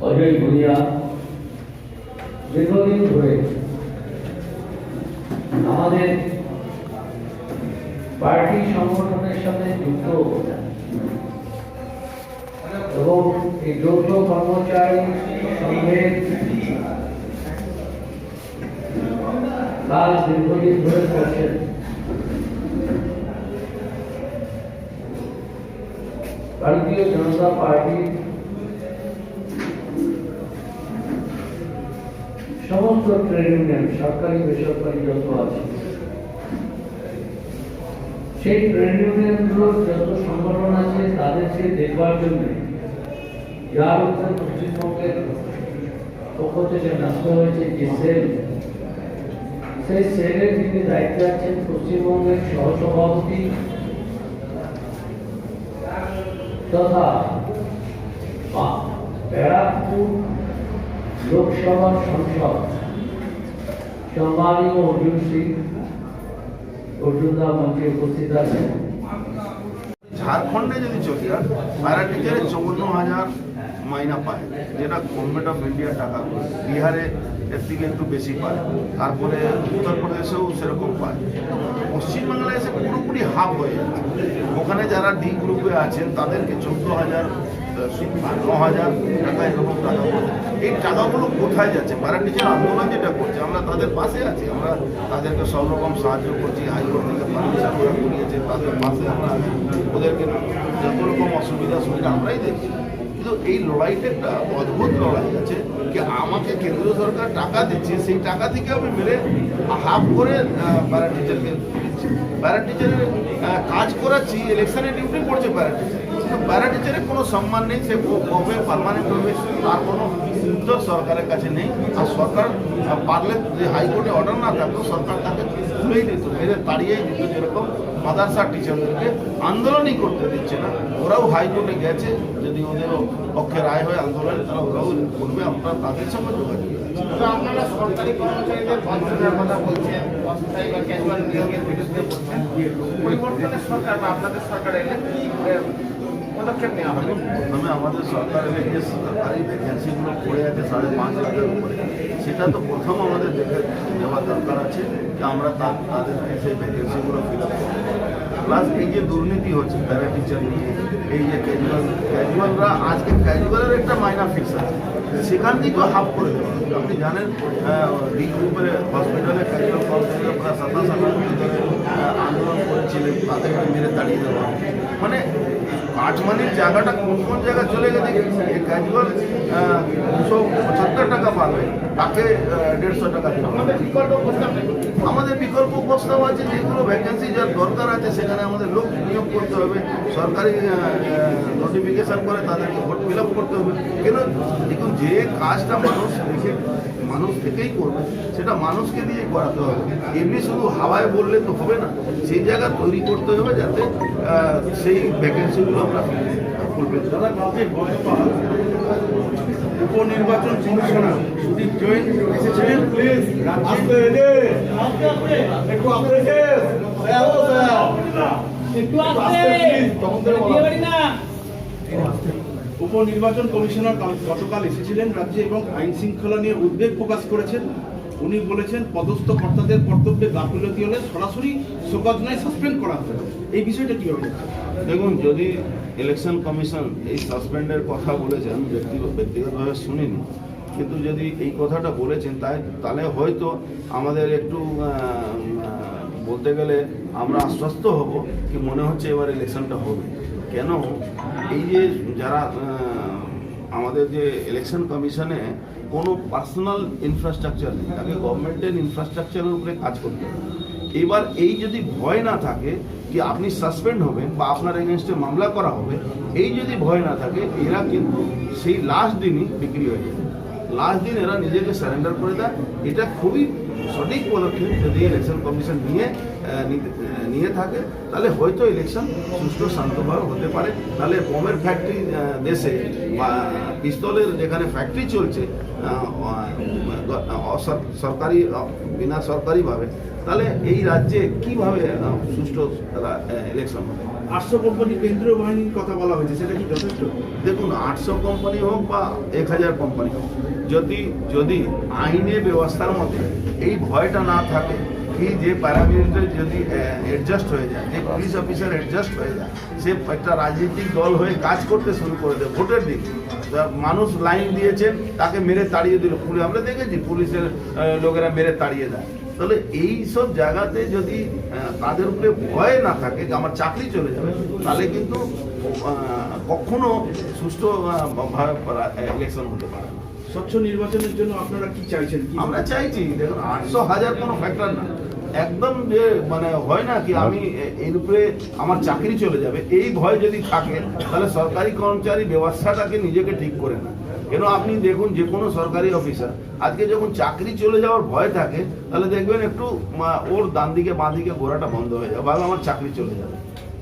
অজয় ভুইয়া দীর্ঘদিন ধরে আমাদের পার্টি সংগঠনের সাথে যুক্ত এবং এই যৌথ কর্মচারী সংঘের কাজ দীর্ঘদিন ধরে করছেন ভারতীয় জনতা পার্টির সমস্ত ট্রেড ইউনিয়ন সরকারি, বেসরকারি যত আছে, সেই ট্রেড ইউনিয়নগুলোর যত সংগঠন আছে তাদেরকে দেখবার জন্য যার উপরে পশ্চিমবঙ্গের পক্ষ থেকে ন্যস্ত হয়েছে যে সেল সেই সেলের যিনি দায়িত্বে আছেন পশ্চিমবঙ্গের সহসভাপতি তথা ব্যারাকপুর লোকসভা সংসদ। সম্মানীয় অর্জুন সিং, অর্জুনদা মঞ্চে উপস্থিত আছেন। ঝাড়খণ্ডে যদি চলি, আর প্যারা টিচারে চৌন্ন হাজার মাইনা পায়, যেটা গভর্নমেন্ট অফ ইন্ডিয়ার টাকা, বিহারে এর থেকে একটু বেশি পায়, তারপরে উত্তরপ্রদেশেও সেরকম পায়। পশ্চিমবাংলায় এসে পুরোপুরি হাফ হয়ে যাচ্ছে ওখানে যারা ডি গ্রুপে আছেন, তাদেরকে চোদ্দ হাজার ন হাজার টাকা এরকম টাকা পায়। এই টাকাগুলো কোথায় যাচ্ছে? প্যারা টিচার আন্দোলন যেটা করছে, আমরা তাদের পাশে আছি, আমরা তাদেরকে সব রকম সাহায্য করছি, হাইকোর্ট থেকে পারমিশন ওরা করিয়েছে, তাদের পাশে আমরা আছি। ওদেরকে যত রকম অসুবিধা সুবিধা আমরাই দেখছি। কিন্তু এই লড়াইটা একটা অদ্ভুত লড়াই আছে কি আমাকে কেন্দ্রীয় সরকার টাকা দিচ্ছে, সেই টাকা থেকে আমি মেরে হাফ করে প্যারা টিচারকে দিচ্ছি। প্যারা টিচারের কাজ করাচ্ছি ইলেকশনে ডিউটি পড়ছে প্যারা টিচার প্যারা টিচারের কোনো সম্মান নেই, সে কবে পারমানেন্ট হবে তার কোনো উত্তর সরকারের কাছে নেই। আর সরকার পারলে যে হাইকোর্টে অর্ডার না থাকতো সরকার তাকে তুলেই দিত মেরে তাড়িয়েই দিত যেরকম মাদারসা টিচারদেরকে আন্দোলনই করতে দিচ্ছে না, ওরাও হাইকোর্টে গেছে। যদি ওদের পক্ষে রায় হয় আন্দোলনে, তারা ওরাও করবে, আমরা তাদের সঙ্গে যোগাযোগ আপনারা সরকারি কর্মচারীদের কথা বলছেন। পরিবর্তনের সরকার বা আপনাদের সরকার এলে কি পদক্ষেপ নেওয়া হবে প্রথমে আমাদের সরকার এলে যে সরকারি ভ্যাকেন্সিগুলো পড়ে আছে সাড়ে পাঁচ লাখের উপরে সেটা তো প্রথম আমাদের দেখে দেওয়া দরকার আছে যে আমরা তাদেরকে সেই ভ্যাকেন্সিগুলো ফিল আপ প্লাস এই যে দুর্নীতি হচ্ছে প্যারা টিচার নিয়ে, এই যে ক্যাজুয়াল ক্যাজুয়ালরা আজকে ক্যাজুয়ালের একটা মাইনা ফিক্স আছে সেখান থেকেও হাফ করে দেওয়া। আপনি জানেন ডি হসপিটালে ক্যাজুয়াল কাউন্সিলে প্রায় সাতাশ আন্দোলন করেছিলেন, তাদেরকে মেরে তাড়িয়ে দেওয়া। মানে কাঠমানির জায়গাটা কোন কোন জায়গায় চলে গেছে? ক্যাজুয়াল দুশো পঁচাত্তর তাকে দেড়শো টাকা দিতে আমাদের বিকল্প প্রস্তাব আছে যেগুলো ভ্যাকেন্সি যার দরকার আছে সেখানে আমাদের লোক নিয়োগ করতে হবে। সরকারি নোটিফিকেশন করে তাদেরকে ভোট ফিল করতে হবে। কেন? দেখুন যে কাজটা মানুষ দেখে মানুষ থেকেই করবে সেটা মানুষকে দিয়ে করাতে হবে। এমনি শুধু হাওয়ায় বললে তো হবে না। সেই জায়গা তৈরি করতে হবে যাতে সেই ভ্যাকেন্সিগুলো আমরা ফুলফিল উপনির্বাচন কমিশনার সুদীপ জৈন এসেছিলেন। উপনির্বাচন কমিশনার গতকাল এসেছিলেন রাজ্যে এবং আইন শৃঙ্খলা নিয়ে উদ্বেগ প্রকাশ করেছেন উনি বলেছেন পদস্থ কর্তাদের কর্তব্যে গাফিলতি হলে সরাসরি শোকজ সাসপেন্ড করা হবে। এই বিষয়টা কীভাবে? দেখুন, যদি ইলেকশন কমিশন এই সাসপেন্ডের কথা বলেছেন, ব্যক্তিগত ব্যক্তিগতভাবে শুনিনি। কিন্তু যদি এই কথাটা বলেছেন, তাই তাহলে হয়তো আমাদের একটু বলতে গেলে আমরা আশ্বস্ত হব কি মনে হচ্ছে এবার ইলেকশনটা হবে। কেন? এই যে যারা আমাদের যে ইলেকশন কমিশনে কোনো পার্সোনাল ইনফ্রাস্ট্রাকচার নেই। তাকে গভর্নমেন্টের ইনফ্রাস্ট্রাকচারের উপরে কাজ করতে হবে। এবার এই যদি ভয় না থাকে কি আপনি সাসপেন্ড হবেন বা আপনার এগেনস্টে মামলা করা হবে, এই যদি ভয় না থাকে, এরা কিন্তু সেই লাস্ট দিনই বিক্রি হয়ে যায়। লাস্ট দিন এরা নিজেকে সারেন্ডার করে দেয়। এটা খুবই সঠিক পদক্ষেপ যদি ইলেকশন কমিশন নিয়ে নিয়ে থাকে, তাহলে হয়তো ইলেকশন সুষ্ঠু, শান্তভাবে হতে পারে। তাহলে বোমের ফ্যাক্টরি দেশে বা পিস্তলের যেখানে ফ্যাক্টরি চলছে সরকারি বিনা সরকারিভাবে, তাহলে এই রাজ্যে কীভাবে সুষ্ঠু ইলেকশন হবে? আটশো কোম্পানি কেন্দ্রীয় বাহিনীর কথা বলা হয়েছে, সেটা কি যথেষ্ট? দেখুন, আটশো কোম্পানি হোক বা এক হাজার কোম্পানি হোক, যদি যদি আইনে ব্যবস্থার মধ্যে এই ভয়টা না থাকে কি যে প্যারামিটার যদি অ্যাডজাস্ট হয়ে যায়, যে পুলিশ অফিসার অ্যাডজাস্ট হয়ে যায়, সে একটা রাজনৈতিক দল হয়ে কাজ করতে শুরু করে দেয় ভোটের দিন মানুষ লাইন দিয়েছেন তাকে মেরে তাড়িয়ে দিল। পুলিশ আমরা দেখেছি, পুলিশের লোকেরা মেরে তাড়িয়ে দেয়। তাহলে এই সব জায়গাতে যদি তাদের উপরে ভয় না থাকে যে আমার চাকরি চলে যাবে তাহলে কিন্তু কখনো সুষ্ঠু ইলেকশন হতে পারে না। স্বচ্ছ নির্বাচনের জন্য আপনারা কি চাইছেন? আমরা চাইছি দেখুন আটশো হাজার কোনো ফ্যাক্টর না। একদম যে মানে হয় না কি আমি এর উপরে আমার চাকরি চলে যাবে এই ভয় যদি থাকে তাহলে সরকারি কর্মচারী ব্যবস্থাটাকে নিজেকে ঠিক করে না কেন আপনি দেখুন যে কোনো সরকারি অফিসার, আজকে যখন চাকরি চলে যাওয়ার ভয় থাকে, তাহলে দেখবেন একটু ওর ডান দিকে, বাঁ দিকে ঘোরাটা বন্ধ হয়ে যাবে বা আমার চাকরি চলে যাবে।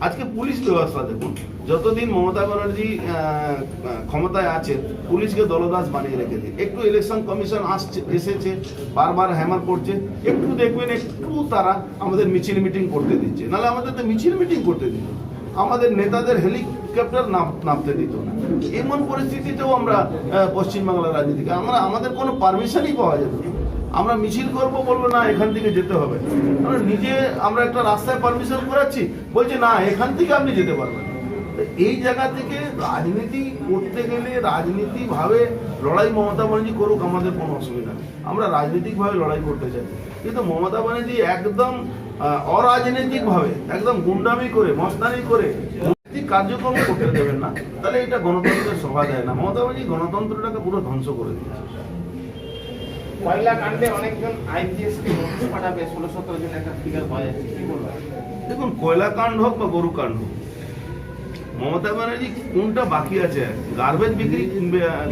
আজকে পুলিশ ব্যবস্থা দেখুন, যতদিন মমতা ব্যানার্জি ক্ষমতায় আছে পুলিশকে দলদাস বানিয়ে রেখেছে একটু ইলেকশন কমিশন আসছে, এসেছে, বারবার হ্যামার করছে, একটু দেখবেন একটু তারা আমাদের মিছিল মিটিং করতে দিচ্ছে। নাহলে আমাদের তো মিছিল মিটিং করতে না। আমাদের নেতাদের হেলিকপ্টার নাম- নামতে দিত না। এমন পরিস্থিতিতেও আমরা পশ্চিমবাংলার রাজনীতিকে আমরা আমাদের কোনো পারমিশনই পাওয়া যেত আমরা মিছিল করব বলব না, এখান থেকে যেতে হবে। আমরা নিজে আমরা একটা রাস্তায় পারমিশন করাচ্ছি, বলছে, না, এখান থেকে আপনি যেতে পারবেন এই জায়গা থেকে রাজনীতি করতে গেলে রাজনীতি ভাবে লড়াই মমতা ব্যানার্জি করুক, আমাদের কোনো অসুবিধা আমরা রাজনৈতিক ভাবে লড়াই করতে চাই। কিন্তু মমতা ব্যানার্জি একদম অরাজনৈতিক ভাবে একদম গুন্ডামি করে মস্তানি করে কার্যক্রম করতে দেবেন না তাহলে এটা গণতন্ত্রের শোভা দেয় না। মমতা ব্যানার্জি গণতন্ত্রটাকে পুরো ধ্বংস করে দিয়েছে। কয়লা কাণ্ডে অনেকজন আইপিএস কে নোটিশ পাঠাবে ষোলো সতেরো জন একটা ফিগার পাওয়া যাচ্ছে কি বলবেন দেখুন কয়লা কাণ্ড হোক বা গরু কাণ্ড হোক মমতা ব্যানার্জি কোনটা বাকি আছে? গার্বেজ বিক্রি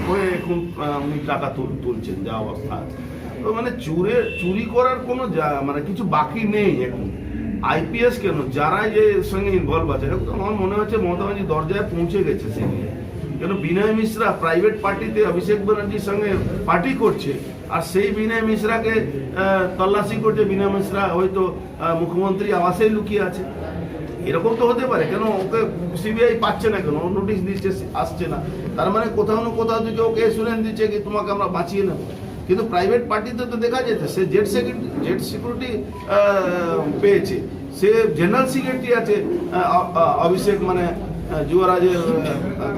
করে এখন উনি টাকা তুল- তুলছেন যা অবস্থা আছে। তো মানে চুরে, চুরি করার কোনো মানে কিছু বাকি নেই এখন। আইপিএস কেন? যারা যে সঙ্গে ইনভলভ আছে আমার মনে হচ্ছে মমতা ব্যানার্জি দরজায় পৌঁছে গেছে সে নিয়ে। কেন বিনয় মিশ্রা প্রাইভেট পার্টিতে অভিষেক ব্যানার্জির সঙ্গে পার্টি করছে, আর সেই বিনয় মিশ্রাকে তল্লাশি করছে বিনয় মিশ্রা, হয়তো মুখ্যমন্ত্রী আবাসেই লুকিয়ে আছে। এরকম তো হতে পারে, কেন ওকে সিবিআই পাচ্ছে না কেন? নোটিশ দিচ্ছে, আসছে না। তার মানে কোথাও না কোথাও থেকে ওকে এসুরেন্স দিচ্ছে কি তোমাকে আমরা বাঁচিয়ে নেব। কিন্তু প্রাইভেট পার্টিতে তো দেখা যেতে। সে জেট সিকিউরিটি জেট সিকিউরিটি পেয়েছে। সে জেনারেল সিকিউরিটি আছে অভিষেক মানে যুবরাজের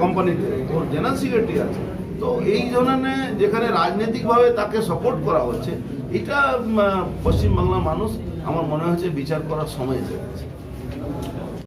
কোম্পানিতে ওর জেনারেল সিকিউরিটি আছে। তো এই ধরনের যেখানে রাজনৈতিকভাবে তাকে সাপোর্ট করা হচ্ছে, এটা পশ্চিমবাংলার মানুষ, আমার মনে হচ্ছে বিচার করার সময় এসে গেছে।